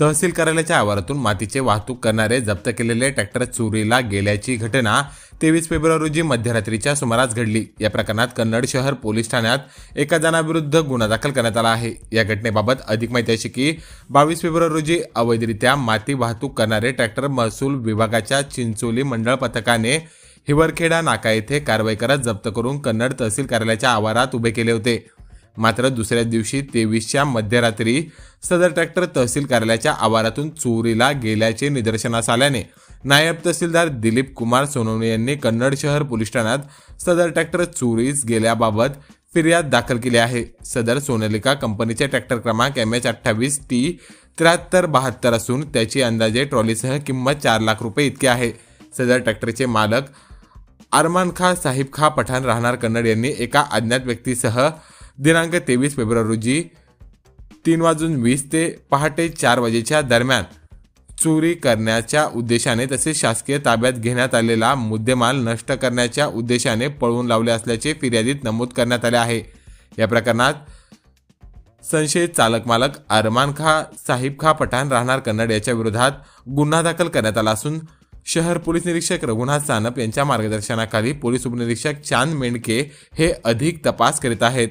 तहसील कार्यालयाच्या आवारातून मातीचे वाहतूक करणारे जप्त केलेले ट्रॅक्टर चोरीला गेल्याची घटना तेवीस फेब्रुवारी रोजी मध्यरात्रीच्या सुमारास घडली. या प्रकरणात कन्नड शहर पोलीस ठाण्यात एका जणाविरुद्ध गुन्हा दाखल करण्यात आला आहे. या घटनेबाबत अधिक माहिती अशी की बावीस फेब्रुवारी रोजी अवैधरित्या माती वाहतूक करणारे ट्रॅक्टर महसूल विभागाच्या चिंचोली मंडळ पथकाने हिवरखेडा नाका येथे कारवाई करत जप्त करून कन्नड तहसील कार्यालयाच्या आवारात उभे केले होते. मात्र दुसऱ्या दिवशी तेवीसच्या मध्यरात्री सदर ट्रॅक्टर तहसील कार्यालयाच्या आवारातून चोरीला गेल्याचे निदर्शनास आल्याने नायब तहसीलदार दिलीप कुमार सोनवणे यांनी कन्नड शहर पोलीस ठाण्यात सदर ट्रॅक्टर चोरीस गेल्याबाबत फिर्याद दाखल केली आहे. सदर सोनालिका कंपनीचे ट्रॅक्टर क्रमांक एम एच अठ्ठावीस टी त्र्याहत्तर बहात्तर असून त्याची अंदाजे ट्रॉलीसह किंमत चार लाख रुपये इतकी आहे. सदर ट्रॅक्टरचे मालक अरमान खा साहिब खा पठाण राहणार कन्नड यांनी एका अज्ञात व्यक्तीसह दिनांक तेवीस फेब्रुवारी रोजी तीन वाजून वीस ते पहाटे चार वाजेच्या दरम्यान चोरी करण्याच्या उद्देशाने तसेच शासकीय ताब्यात घेण्यात आलेला मुद्देमाल नष्ट करण्याच्या उद्देशाने पळवून लावले असल्याचे फिर्यादीत नमूद करण्यात आले आहे. या प्रकरणात संशयित चालक मालक अरमान खा साहिब खा पठाण राहणार कन्नड याच्या विरोधात गुन्हा दाखल करण्यात आला असून शहर पोलीस निरीक्षक रघुनाथ सानप यांच्या मार्गदर्शनाखाली पोलीस उपनिरीक्षक चांद मेंडके हे अधिक तपास करीत आहेत.